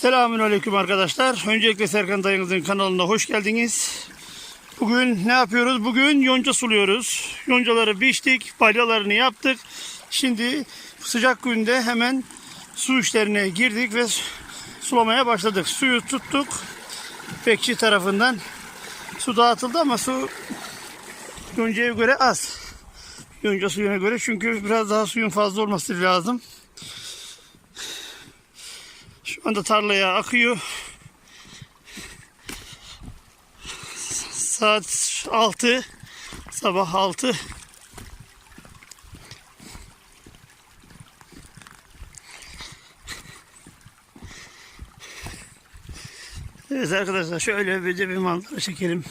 Selamünaleyküm arkadaşlar. Öncelikle Serkan dayınızın kanalına hoş geldiniz. Bugün ne yapıyoruz? Bugün yonca suluyoruz. Yoncaları biçtik, balyalarını yaptık. Şimdi sıcak günde hemen su işlerine girdik ve sulamaya başladık. Suyu tuttuk. Bekçi tarafından su dağıtıldı ama su yoncaya göre az. Yonca suyuna göre çünkü biraz daha suyun fazla olması lazım. Şu anda tarlaya akıyor. Saat 6. Sabah 6. Evet arkadaşlar şöyle bir de bir manzara çekelim.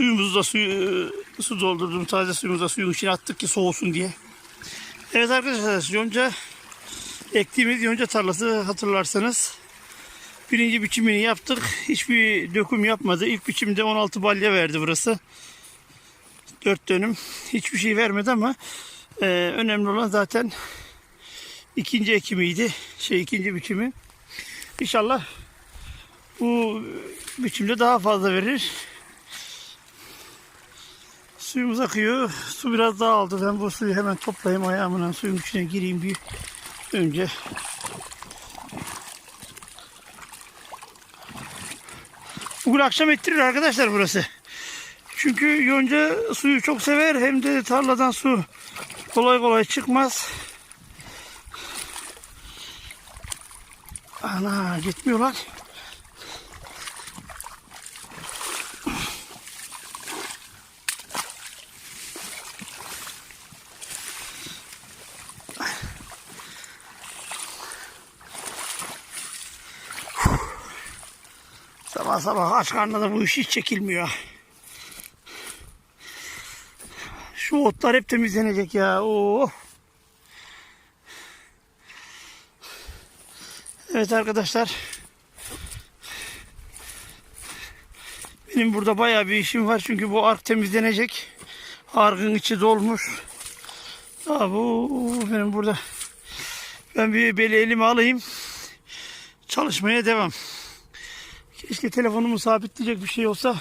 Suyumuzu da suyu, su doldurdum. Taze suyumuzu da suyun içine attık ki soğusun diye. Evet arkadaşlar yonca ektiğimiz yonca tarlası hatırlarsanız birinci biçimini yaptık. Hiçbir döküm yapmadı. İlk biçimde 16 balya verdi burası. 4 dönüm. Hiçbir şey vermedi ama e, önemli olan zaten ikinci ekimiydi. Şey ikinci biçimi. İnşallah bu biçimde daha fazla verir. Suyumuz akıyor. Su biraz daha aldı. Ben bu suyu hemen toplayayım ayağımla suyun içine gireyim bir önce. Bugün akşam ettirir arkadaşlar burası. Çünkü yonca suyu çok sever. Hem de tarladan su kolay kolay çıkmaz. Ana gitmiyorlar. Sabah sabah aç karnına da bu iş hiç çekilmiyor. Şu otlar hep temizlenecek ya. Oo. Evet arkadaşlar. Benim burada bayağı bir işim var çünkü bu ark temizlenecek. Arkın içi dolmuş. Aa, bu benim burada. Ben bir beli elime alayım. Çalışmaya devam. Keşke telefonumu sabitleyecek bir şey olsa.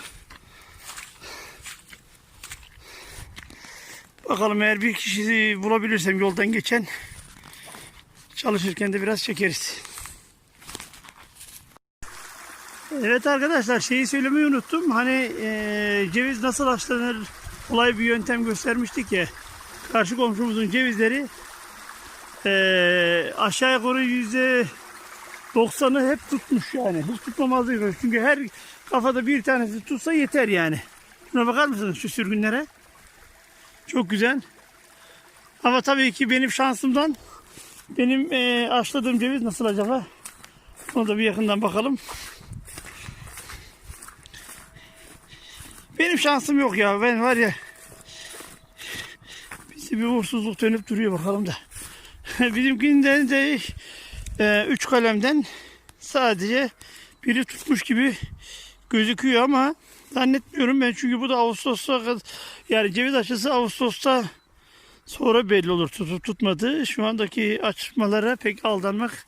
Bakalım eğer bir kişi bulabilirsem yoldan geçen çalışırken de biraz çekeriz. Evet arkadaşlar şeyi söylemeyi unuttum. Hani eee, ceviz nasıl haşlanır kolay bir yöntem göstermiştik ya. Karşı komşumuzun cevizleri eee aşağı yukarı yüzde 90'ı hep tutmuş yani. Hiç tutmamazlık. Çünkü her kafada bir tanesi tutsa yeter yani. Şuna bakar mısınız şu sürgünlere? Çok güzel. Ama tabii ki benim şansımdan benim eee açladığım ceviz nasıl acaba? Onu da bir yakından bakalım. Benim şansım yok ya. Ben var ya bizi bir uğursuzluk dönüp duruyor bakalım da. Bizimkinden de e, kalemden sadece biri tutmuş gibi gözüküyor ama zannetmiyorum ben çünkü bu da Ağustos'ta yani ceviz aşısı Ağustos'ta sonra belli olur tutup tutmadı. Şu andaki açmalara pek aldanmak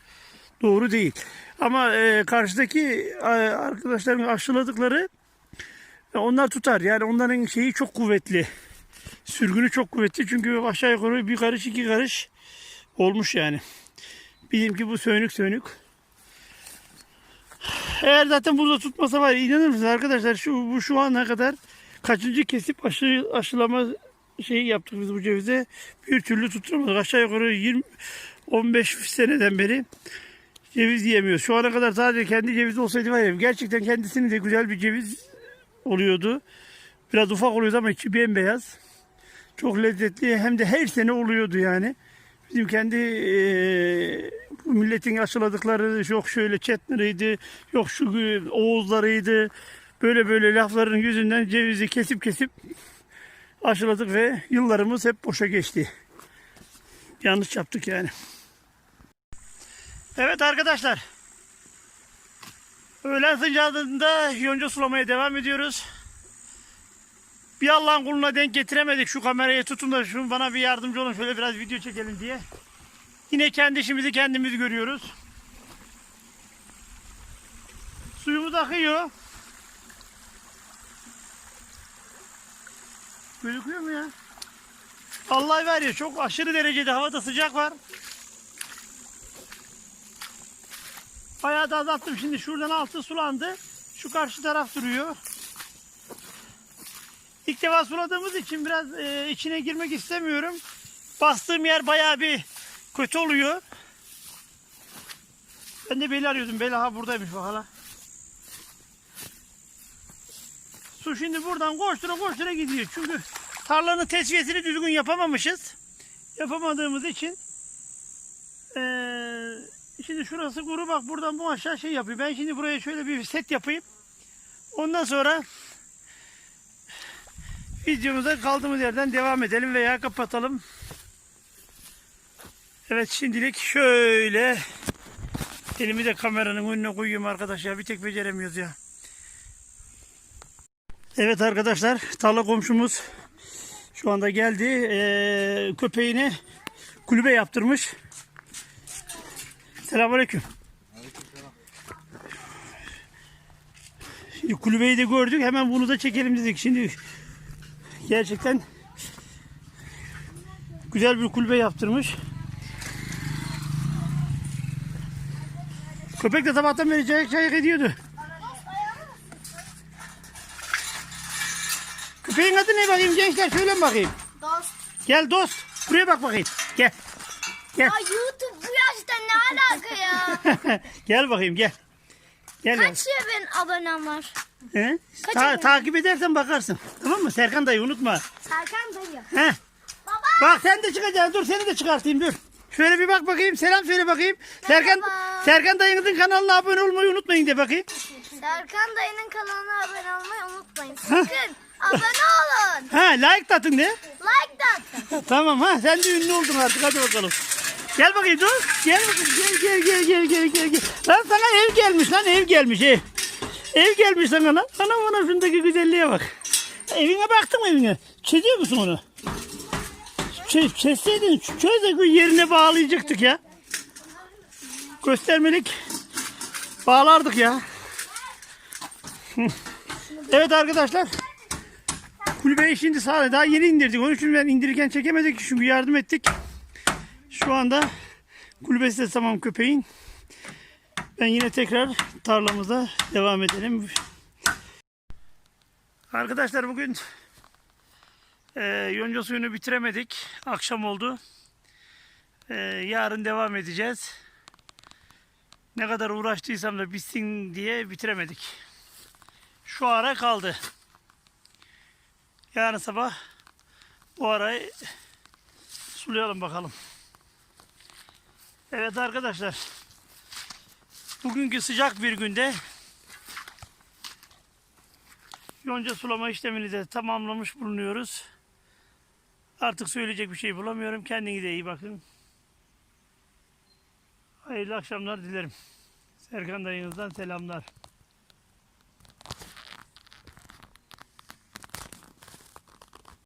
doğru değil. Ama e, karşıdaki e, arkadaşların aşıladıkları e, onlar tutar. Yani onların şeyi çok kuvvetli. Sürgünü çok kuvvetli çünkü aşağı yukarı bir karış iki karış olmuş yani. Bizimki bu sönük sönük. Eğer zaten burada tutmasa var inanır mısınız arkadaşlar şu bu şu ana kadar kaçıncı kesip aşı aşılama şeyi yaptık biz bu cevize bir türlü tutturamadık. Aşağı yukarı 20 15 seneden beri ceviz yiyemiyoruz. Şu ana kadar sadece kendi ceviz olsaydı var ya gerçekten kendisinin de güzel bir ceviz oluyordu. Biraz ufak oluyordu ama içi bembeyaz. Çok lezzetli hem de her sene oluyordu yani. Bizim kendi bu milletin aşıladıkları yok şöyle çetneriydi, yok şu gü- oğuzlarıydı. Böyle böyle lafların yüzünden cevizi kesip kesip aşıladık ve yıllarımız hep boşa geçti. Yanlış yaptık yani. Evet arkadaşlar. Öğlen sıcağında yonca sulamaya devam ediyoruz. Bir Allah'ın kuluna denk getiremedik şu kamerayı tutun da şunu bana bir yardımcı olun şöyle biraz video çekelim diye. Yine kendi işimizi kendimiz görüyoruz. Suyumuz akıyor. Gözüküyor mu ya? Vallahi var ya çok aşırı derecede havada sıcak var. Bayağı da azalttım şimdi şuradan altı sulandı. Şu karşı taraf duruyor. İlk defa suladığımız için biraz e, içine girmek istemiyorum. Bastığım yer bayağı bir kötü oluyor. Ben de beli arıyordum. Beli ha buradaymış bak hala. Su şimdi buradan koştura koştura gidiyor. Çünkü tarlanın tesviyesini düzgün yapamamışız. Yapamadığımız için eee, şimdi şurası kuru bak buradan bu aşağı şey yapıyor. Ben şimdi buraya şöyle bir set yapayım. Ondan sonra videomuza kaldığımız yerden devam edelim veya kapatalım. Evet şimdilik şöyle elimi de kameranın önüne koyuyorum arkadaş ya bir tek beceremiyoruz ya. Evet arkadaşlar tarla komşumuz şu anda geldi. Ee, köpeğini kulübe yaptırmış. Selamünaleyküm. Şimdi kulübeyi de gördük. Hemen bunu da çekelim dedik. Şimdi gerçekten güzel bir kulübe yaptırmış. Köpek de sabahtan beri cayık cayık ediyordu. Köpeğin adı ne bakayım gençler söyleyin bakayım. Dost. Gel dost. Buraya bak bakayım. Gel. Gel. Ya YouTube bu yaşta ne alaka ya? gel bakayım gel. Gel. yavrum. Kaç ya ben abonem var? He? Kaç Ta- abone? takip edersen bakarsın. Tamam mı? Serkan dayı unutma. Serkan dayı. He? Baba. Bak sen de çıkacaksın. Dur seni de çıkartayım dur. Şöyle bir bak bakayım. Selam söyle bakayım. Serkan Merhaba. Serkan dayınızın kanalına abone olmayı unutmayın de bakayım. Serkan dayının kanalına abone olmayı unutmayın. Sakın abone olun. Ha like de atın de. Like de atın. Tamam ha sen de ünlü oldun artık hadi bakalım. Gel bakayım dur. Gel bakayım gel gel gel gel gel gel. gel. Lan sana gelmiş lan ev gelmiş ev. Ev gelmiş sana lan. Ana bana şundaki güzelliğe bak. Evine baktın mı evine? Çiziyor musun onu? Ç çizseydin çöz yerine bağlayacaktık ya. Göstermelik bağlardık ya. Evet arkadaşlar. Kulübeyi şimdi sağ daha yeni indirdik. Onun için ben indirirken çekemedik. Çünkü yardım ettik. Şu anda kulübesi de tamam köpeğin. Ben yine tekrar tarlamıza devam edelim. Arkadaşlar bugün e, yonca suyunu bitiremedik. Akşam oldu. E, yarın devam edeceğiz. Ne kadar uğraştıysam da bitsin diye bitiremedik. Şu ara kaldı. Yarın sabah bu arayı sulayalım bakalım. Evet arkadaşlar. Bugünkü sıcak bir günde yonca sulama işlemini de tamamlamış bulunuyoruz. Artık söyleyecek bir şey bulamıyorum. Kendinize iyi bakın. Hayırlı akşamlar dilerim. Serkan dayınızdan selamlar.